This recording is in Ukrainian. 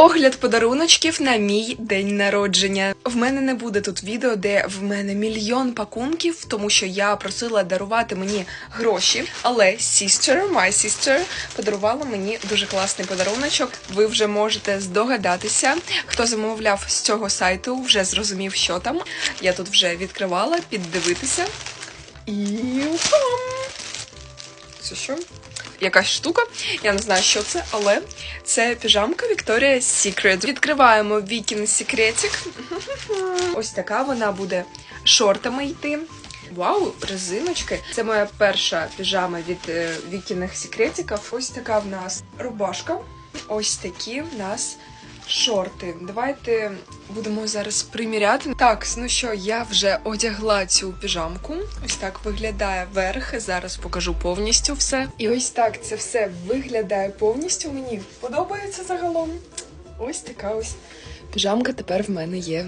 Огляд подаруночків на мій день народження. В мене не буде тут відео, де в мене мільйон пакунків, тому що я просила дарувати мені гроші. Але sister, my sister, подарувала мені дуже класний подаруночок. Ви вже можете здогадатися. Хто замовляв з цього сайту, вже зрозумів, що там. Я тут вже відкривала, піддивитися. І пам! Це що? Якась штука, я не знаю, що це, але це піжамка Victoria's Secret. Відкриваємо Вікін секретик. Ось така вона буде шортами йти. Вау, резиночки. Це моя перша піжама від вікінних секретиків. Ось така в нас рубашка. Ось такі в нас шорти. Давайте будемо зараз приміряти. Так, ну що, я вже одягла цю піжамку. Ось так виглядає верх. Зараз покажу повністю все. І ось так це все виглядає повністю. Мені подобається загалом. Ось така ось піжамка тепер в мене є.